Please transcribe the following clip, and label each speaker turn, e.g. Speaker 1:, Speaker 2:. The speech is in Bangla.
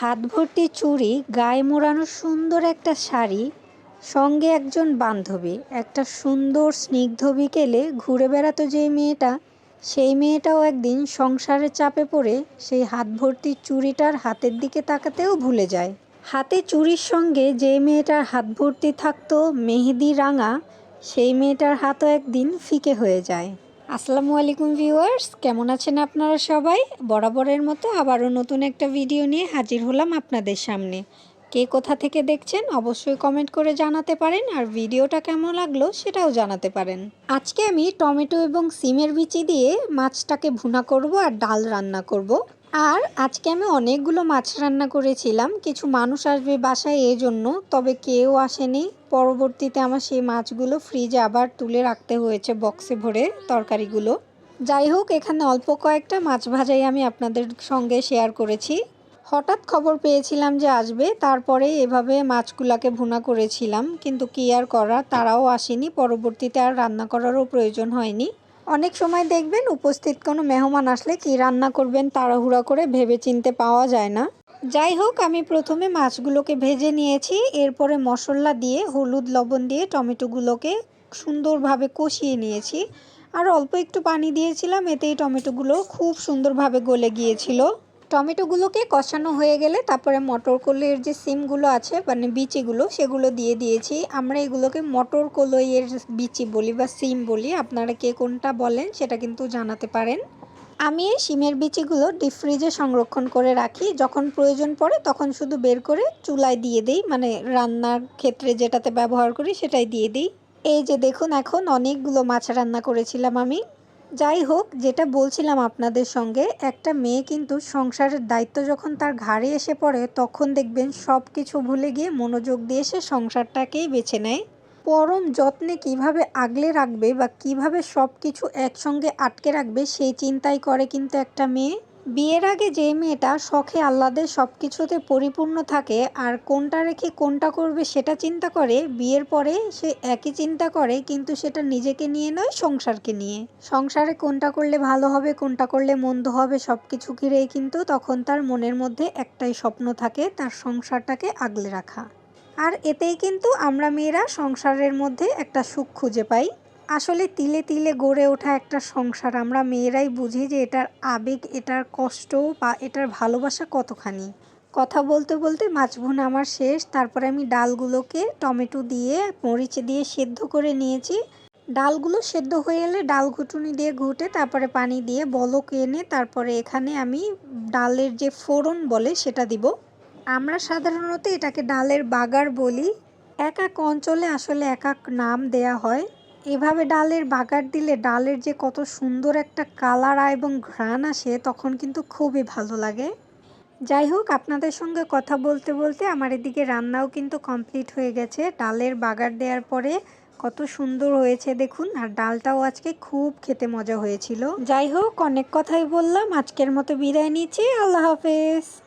Speaker 1: হাত ভর্তি চুড়ি, গায়ে মোড়ানো সুন্দর একটা শাড়ি, সঙ্গে একজন বান্ধবী, একটা সুন্দর স্নিগ্ধ বিকেলে ঘুরে বেড়াতো যেই মেয়েটা, সেই মেয়েটাও একদিন সংসারের চাপে পড়ে সেই হাত ভর্তি চুড়িটার হাতের দিকে তাকাতেও ভুলে যায়। হাতে চুড়ির সঙ্গে যে মেয়েটার হাত ভর্তি থাকতো মেহেদি রাঙা, সেই মেয়েটার হাতও একদিন ফিকে হয়ে যায়। আসসালামু আলাইকুম ভিউয়ার্স, কেমন আছেন আপনারা সবাই? বরাবরের মতো আবারও নতুন একটা ভিডিও নিয়ে হাজির হলাম আপনাদের সামনে। কে কোথা থেকে দেখছেন অবশ্যই কমেন্ট করে জানাতে পারেন, আর ভিডিওটা কেমন লাগল সেটাও জানাতে পারেন। আজকে আমি টমেটো এবং সিমের বিচি দিয়ে মাছটাকে ভুনা করব আর ডাল রান্না করব। আর আজকে আমি অনেকগুলো মাছ রান্না করেছিলাম। কিছু মানুষ আসবে বাসায় এই জন্য তবে কেউ আসেনি। পরবর্তীতে আমার সেই মাছগুলো ফ্রিজে আবার তুলে রাখতে হয়েছে বক্সে ভরে তরকারিগুলো। যাই হোক, এখানে অল্প কয়েকটা মাছ ভাজাই আমি আপনাদের সঙ্গে শেয়ার করেছি। হঠাৎ খবর পেয়েছিলাম যে আসবে, তারপরে এভাবে মাছগুলাকে ভুনা করেছিলাম। কিন্তু কি আর করা তারাও আসেনি। পরবর্তীতে আর রান্না করারও প্রয়োজন হয়নি। অনেক সময় দেখবেন উপস্থিত কোনো মেহমান আসলে কি রান্না করবেন তাড়াহুড়া করে ভেবে চিনতে পাওয়া যায় না। যাই হোক, আমি প্রথমে মাছগুলোকে ভেজে নিয়েছি। এরপরে মশলা দিয়ে হলুদ, লবণ দিয়ে টমেটোগুলোকে সুন্দরভাবে কষিয়ে নিয়েছি। আর অল্প একটু পানি দিয়েছিলাম, এতেই টমেটোগুলো খুব সুন্দরভাবে গলে গিয়েছিল। টমেটোগুলোকে কষানো হয়ে গেলে তারপরে মটর কলইয়ের যে সিমগুলো আছে মানে বিচিগুলো, সেগুলো দিয়ে দিয়েছি। আমরা এগুলোকে মটর কলইয়ের বিচি বলি বা সিম বলি, আপনারা কে কোনটা বলেন সেটা কিন্তু জানাতে পারেন। আমি এই সিমের বিচিগুলো ডিপ ফ্রিজে সংরক্ষণ করে রাখি। যখন প্রয়োজন পড়ে তখন শুধু বের করে চুলায় দিয়ে দিই মানে রান্নার ক্ষেত্রে যেটাতে ব্যবহার করি সেটাই দিয়ে দিই। এই যে দেখুন, এখন অনেকগুলো মাছ রান্না করেছিলাম আমি। যাই হোক, যেটা বলছিলাম আপনাদের সঙ্গে, একটা মেয়ে কিন্তু সংসারের দায়িত্ব যখন তার ঘাড়ে এসে পড়ে, তখন দেখবেন সব কিছু ভুলে গিয়ে মনোযোগ দিয়ে সে সংসারটাকেই বেছে নেয়। পরম যত্নে কীভাবে আগলে রাখবে বা কীভাবে সব কিছু একসঙ্গে আটকে রাখবে, সেই চিন্তাই করে কিন্তু একটা মেয়ে। বিয়ের আগে যে মেয়েটা শখে আহ্লাদে সব কিছুতে পরিপূর্ণ থাকে আর কোনটা রেখে কোনটা করবে সেটা চিন্তা করে, বিয়ের পরে সে একই চিন্তা করে কিন্তু সেটা নিজেকে নিয়ে নয়, সংসারকে নিয়ে। সংসারে কোনটা করলে ভালো হবে, কোনটা করলে মন্দ হবে সব কিছু ঘিরেই কিন্তু তখন তার মনের মধ্যে একটাই স্বপ্ন থাকে, তার সংসারটাকে আগলে রাখা। আর এতেই কিন্তু আমরা মেয়েরা সংসারের মধ্যে একটা সুখ খুঁজে পাই। আসলে তিলে তিলে গড়ে ওঠা একটা সংসার। আমরা মেয়েরাই বুঝি যে এটার আবেগ, এটার কষ্ট বা এটার ভালোবাসা কতখানি। কথা বলতে বলতে মাছ ভুনা আমার শেষ, তারপরে আমি ডালগুলোকে টমেটো দিয়ে, মরিচ দিয়ে সেদ্ধ করে নিয়েছি। ডালগুলো সেদ্ধ হয়ে এলে ডাল ঘুটুনি দিয়ে ঘুটে, তারপরে পানি দিয়ে বলক এনে তারপরে এখানে আমি ডালের যে ফোড়ন বলে সেটা দিব। আমরা সাধারণত এটাকে ডালের বাগার বলি। এক এক অঞ্চলে আসলে এক এক নাম দেয়া হয়। এভাবে ডালের বাগার দিলে ডালের যে কত সুন্দর একটা কালার এবং ঘ্রাণ আসে তখন কিন্তু খুবই ভালো লাগে। যাই হোক, আপনাদের সঙ্গে কথা বলতে বলতে আমার এদিকে রান্নাও কিন্তু কমপ্লিট হয়ে গেছে। ডালের বাগার দেওয়ার পরে কত সুন্দর হয়েছে দেখুন, আর ডালটাও আজকে খুব খেতে মজা হয়েছিল। যাই হোক, অনেক কথাই বললাম। আজকের মতো বিদায় নিচ্ছি। আল্লাহ হাফেজ।